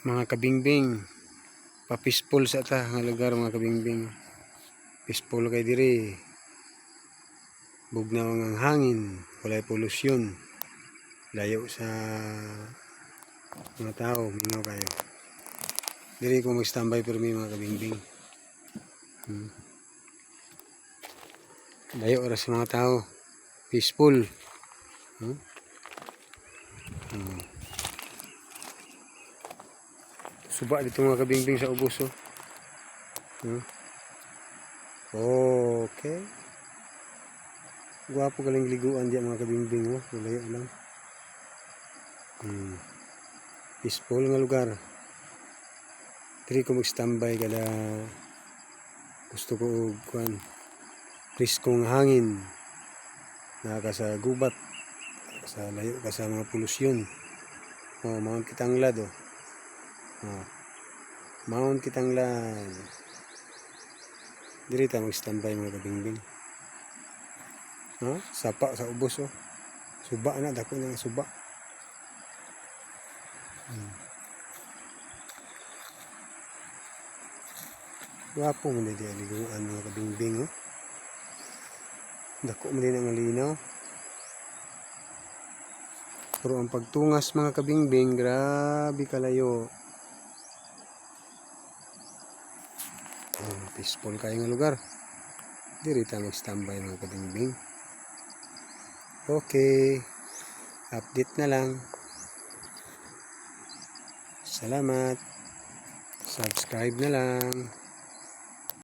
mga kabingbing papispol sa ta nga lugar mga kabingbing. Pispol kay diri. Bugnaw ang hangin walay polusyon. Layo sa mga tao mingaw kayo. Diri ko mag-standby pero may mga kabingbing. Hmm. layo ra sa mga tao. Peaceful. Hmm? Hmm. Suba dito mga kabingbing sa ubos oh. Hmm. Okay. Gwapo galing liguan diyan mga kabingbing oh. Malayo lang. Hmm. Peaceful nga lugar. Diri ko mag-standby kada gusto ko og kuan. Priskong hangin. Naka sa gubat. Sa layo ka sa mga polusyon. Oh, Mount Kitanglad oh. Oh. Mount Kitanglad. Diri ta mag-standby mga kabingbing. No? Sapa sa ubos oh. Suba na dako na suba. Hmm. Wapo mo na di aliguan mga kabingbing oh. Dako mo din ang linaw. Pero ang pagtungas mga kabingbing, grabe kalayo. Oh, peaceful kayo nga lugar. Diri ta mag-standby mga kabingbing. Okay. Update na lang. Salamat. Subscribe na lang.